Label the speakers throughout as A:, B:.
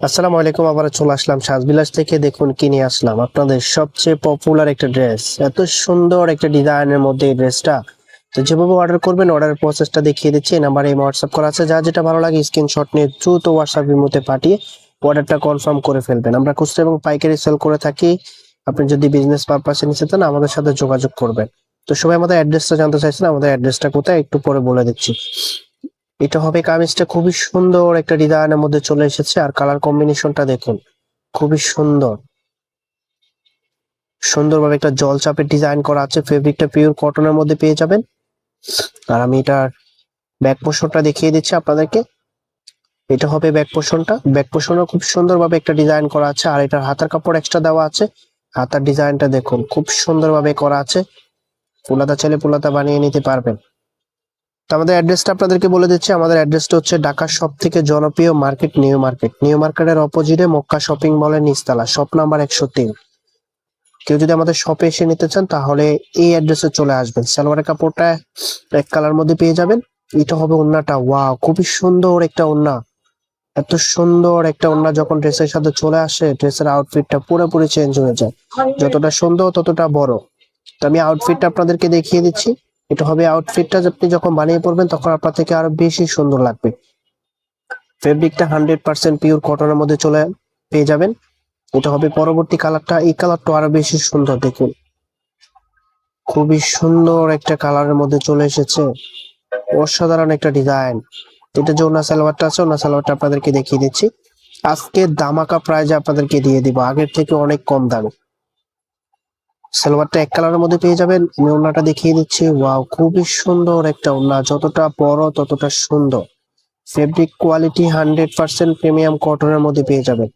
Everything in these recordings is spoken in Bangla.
A: আসসালামু আলাইকুম, আবার চলে আসলাম সাজবিলাস থেকে। দেখুন কি নিয়ে আসলাম। আপনাদের সবচেয়ে পপুলার একটা ড্রেস এত সুন্দর একটা ডিজাইনের মধ্যে এই ড্রেসটা তো যেভাবে অর্ডার করবেন অর্ডারের প্রসেসটা দেখিয়ে দিচ্ছি। নাম্বার এই হোয়াটসঅ্যাপ করা আছে। যা যেটা ভালো লাগে স্ক্রিনশট নিয়ে দ্রুত হোয়াটসঅ্যাপের মধ্যে পাঠিয়ে অর্ডারটা কনফার্ম করে ফেলবেন। আমরা খুচরা এবং পাইকারি সেল করে থাকি। আপনি যদি বিজনেস পারপাসে নিতে চান, আমাদের সাথে যোগাযোগ করবেন। তো সবাই আমাদের অ্যাড্রেসটা জানতে চাইছেন, আমাদের অ্যাড্রেসটা কোথায়? একটু পরে বলে দিচ্ছি। এটা হবে কামিজটা খুবই সুন্দর একটা ডিজাইনের মধ্যে চলে এসেছে। আর কালার কম্বিনেশনটা দেখুন, খুবই সুন্দর। সুন্দরভাবে একটা জল চাপের ডিজাইন করা আছে ফেব্রিকটা পিওর কটনের মধ্যে পেয়ে যাবেন। আর আমি এটার ব্যাক পোর্শনটা দেখিয়ে দিচ্ছি আপনাদেরকে। এটা হবে ব্যাক পোর্শনটা ব্যাক পোর্শনও খুব সুন্দরভাবে একটা ডিজাইন করা আছে, আর এটার হাতার কাপড় এক্সট্রা দেওয়া আছে। হাতার ডিজাইনটা দেখুন, খুব সুন্দরভাবে করা আছে। পুলাতা চাইলে পুলাতা বানিয়ে নিতে পারবেন। আমাদের অ্যাড্রেসটা আপনাদেরকে বলে দিচ্ছি। আমাদের অ্যাড্রেসটা হচ্ছে ঢাকার সব থেকে জনপ্রিয় মার্কেট, নিউ মার্কেট। নিউ মার্কেটের অপোজিটে মক্কা শপিং মলের নিচতলা, শপ নাম্বার একশো তিন। কেউ যদি আমাদের শপে এসে নিতে চান, তাহলে এই অ্যাড্রেসে চলে আসবেন। সালোয়ারের কাপড়টা এক কালার মধ্যে পেয়ে যাবেন। এটা হবে ওন্নাটা। ওয়াও, খুবই সুন্দর একটা ওন্না। এত সুন্দর একটা ওন্না যখন ড্রেসের সাথে চলে আসে, ড্রেসের আউটফিটটা পুরোপুরি চেঞ্জ হয়ে যায়। যতটা সুন্দর, ততটা বড়। তো আমি আউটফিটটা আপনাদেরকে দেখিয়ে দিচ্ছি। এটা হবে আউটফিটটা আপনি যখন বানিয়ে পড়বেন তখন আপনার থেকে আরও বেশি সুন্দর লাগবে। ফেব্রিকটা হান্ড্রেড পার্সেন্ট পিওর কটনের মধ্যে চলে পেয়ে যাবেন। এটা হবে পরবর্তী কালারটা এই কালারটা আরও বেশি সুন্দর দেখুন। খুবই সুন্দর একটা কালারের মধ্যে চলে এসেছে। অসাধারণ একটা ডিজাইন এটা যে সালোয়ারটা আছে ওনা সালোয়ারটা আপনাদেরকে দেখিয়ে দিচ্ছি। আজকে দামাকা প্রাইজ আপনাদেরকে দিয়ে দিব। আগের থেকে অনেক কম দামে। সালোয়ারটা এক কালারের মধ্যে পেয়ে যাবেন। আমি ওনাটা দেখিয়ে দিচ্ছি। ওয়াও, খুবই সুন্দর একটা ওনা যতটা বড়, ততটা সুন্দর। Fabric quality hundred percent premium কটনের মধ্যে পেয়ে যাবেন।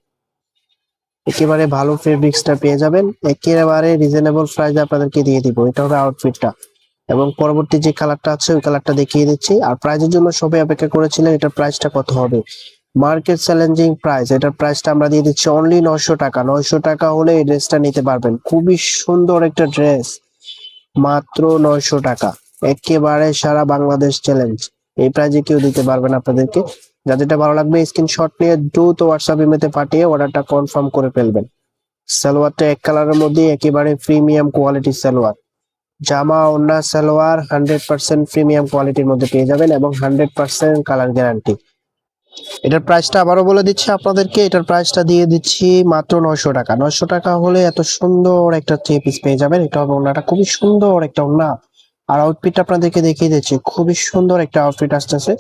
A: একেবারে ভালো ফেব্রিক্সটা পেয়ে যাবেন। একেবারে রিজনেবল প্রাইস আপনাদেরকে দিয়ে দিব। এটা হবে আউটফিটটা এবং পরবর্তী যে কালারটা আছে, ওই কালারটা দেখিয়ে দিচ্ছি। আর প্রাইজের জন্য সবাই অপেক্ষা করেছিলেন, এটার প্রাইসটা কত হবে। মার্কেট চ্যালেঞ্জিং প্রাইস এটার প্রাইসটা আমরা দিয়ে দিচ্ছি অনলি নয়শো টাকা। নয়শো টাকা হলে এই ড্রেসটা নিতে পারবেন। খুবই সুন্দর একটা ড্রেস মাত্র নয়শো টাকা। একেবারে সারা বাংলাদেশ চ্যালেঞ্জ এই প্রাইজে কেউ দিতে পারবেন আপনাদেরকে। যাদেরটা ভালো লাগবে স্ক্রিনশট নিয়ে দ্রুত হোয়াটসঅ্যাপ ইমেতে পাঠিয়ে অর্ডারটা কনফার্ম করে ফেলবেন। সালোয়ারটা এক কালারের মধ্যে একেবারে প্রিমিয়াম কোয়ালিটির সালোয়ার। জামা ওন্না সালোয়ার হান্ড্রেড পার্সেন্ট প্রিমিয়াম কোয়ালিটির মধ্যে পেয়ে যাবেন এবং হান্ড্রেড পার্সেন্ট কালার গ্যারান্টি এটার প্রাইসটা আবারও বলে দিচ্ছি আপনাদেরকে। এটার প্রাইসটা দিয়ে দিচ্ছি মাত্র নয়শো টাকা। নয়শো টাকা হলে এত সুন্দর একটা থ্রি পিস পেয়ে যাবেন। এটা হবে ওনাটা খুবই সুন্দর একটা ওনা আর আউটফিট আপনাদেরকে দেখিয়ে দিচ্ছি, খুবই সুন্দর একটা আউটফিট আসতেছে।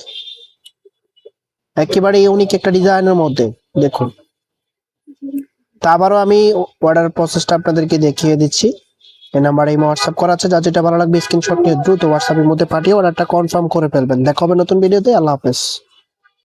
A: একেবারে ইউনিক একটা ডিজাইনের মধ্যে, দেখুন। তা আবারও আমি অর্ডার প্রসেসটা আপনাদেরকে দেখিয়ে দিচ্ছি। এই নাম্বারে এই হোয়াটসঅ্যাপ করা আছে যা যেটা ভালো লাগবে স্ক্রিনশট নিয়ে দ্রুত হোয়াটসঅ্যাপের মধ্যে পাঠিয়ে অর্ডারটা কনফার্ম করে ফেলবেন। দেখা হবে নতুন ভিডিওতে আল্লাহ হাফেজ।